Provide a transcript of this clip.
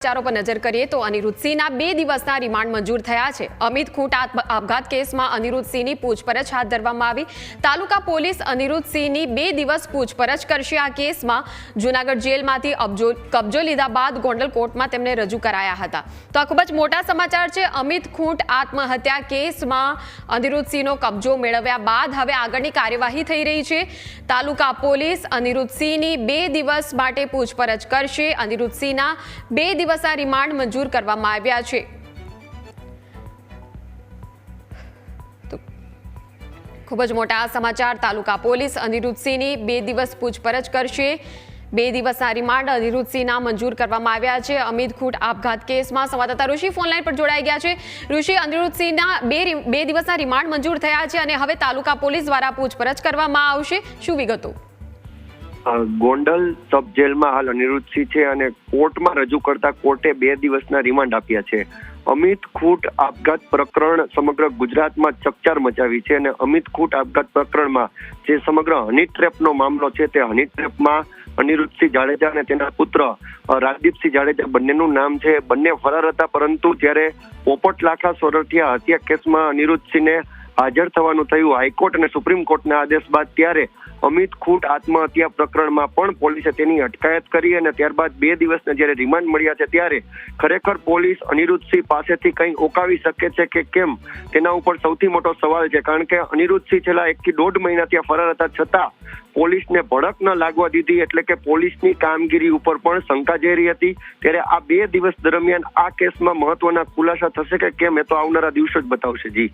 સમાચારો પર નજર કરીએ તો અનિરુદ્ધસિંહના બે દિવસના રિમાન્ડ મંજૂર થયા છે. અમિત ખૂંટ આપઘાત કેસમાં અનિરુદ્ધસિંહની પૂછપરછ હાથ ધરવામાં આવી. તાલુકા પોલીસ અનિરુદ્ધસિંહની બે દિવસ પૂછપરછ કરશે આ કેસમાં. જૂનાગઢ જેલમાંથી કબજો લીધા બાદ ગોંડલ કોર્ટમાં તેમને રજૂ કરાયા હતા. તો આ ખૂબ જ મોટા સમાચાર છે. અમિત ખૂંટ આત્મહત્યા કેસમાં અનિરુદ્ધસિંહનો કબજો મેળવ્યા બાદ હવે આગળની કાર્યવાહી થઈ રહી છે. તાલુકા પોલીસ અનિરુદ્ધસિંહની બે દિવસ માટે પૂછપરછ કરશે. અનિરુદ્ધસિંહના બે દિવસના રિમાન્ડ મંજૂર કરવામાં આવ્યા છે. ખૂબ જ મોટા સમાચાર. તાલુકા પોલીસ અનિરુદ્ધસિંહની બે દિવસ પૂછપરછ કરશે. બે દિવસના રિમાન્ડ અનિરુદ્ધસિંહના મંજૂર કરવામાં આવ્યા છે. અમિત ખૂટ આપઘાત કેસમાં સંવાદદાતા ઋષિ ફોનલાઈન પર જોડાઈ ગયા છે. ઋષિ અનિરુદ્ધસિંહના બે બે દિવસના રિમાન્ડ મંજૂર થયા છે અને હવે તાલુકા પોલીસ દ્વારા પૂછપરછ કરવામાં આવશે. શું વિગતો? ગોંડલ સબ જેલમાં હાલ અનિરુદ્ધસિંહ છે અને કોર્ટમાં રજૂ કરતા કોર્ટે બે દિવસના રિમાન્ડ આપ્યા છે. અમિત ખૂટ આપઘાત પ્રકરણ સમગ્ર ગુજરાતમાં ચકચાર મચાવી છે અને અમિત ખૂટ આપઘાત પ્રકરણમાં જે સમગ્ર હની ટ્રેપનો મામલો છે તે હની ટ્રેપમાં અનિરુદ્ધસિંહ જાડેજા અને તેના પુત્ર રાજદીપસિંહ જાડેજા બંનેનું નામ છે. બંને ફરાર હતા પરંતુ જ્યારે પોપટ લાખા સોરઠિયા હત્યા કેસમાં અનિરુદ્ધસિંહને હાજર થવાનું થયું. હાઈકોર્ટ અને સુપ્રીમ કોર્ટના આદેશ બાદ ત્યારે અમિત ખૂટ આત્મહત્યા પ્રકરણમાં પણ પોલીસે તેની અટકાયત કરી અને ત્યારબાદ બે દિવસના જ્યારે રિમાન્ડ મળ્યા છે ત્યારે ખરેખર પોલીસ અનિરુદ્ધસિંહ પાસેથી કંઈ ઓકાવી શકે છે કે કેમ? તેના ઉપર સૌથી મોટો સવાલ છે, કારણ કે અનિરુદ્ધસિંહ છેલ્લા એકથી દોઢ મહિના ત્યાં ફરાર હતા. છતાં પોલીસને ભડક ન લાગવા દીધી એટલે કે પોલીસની કામગીરી ઉપર પણ શંકા જઈ રહી હતી. ત્યારે આ બે દિવસ દરમિયાન આ કેસમાં મહત્વના ખુલાસા થશે કે કેમ એ તો આવનારા દિવસો જ બતાવશે. જી.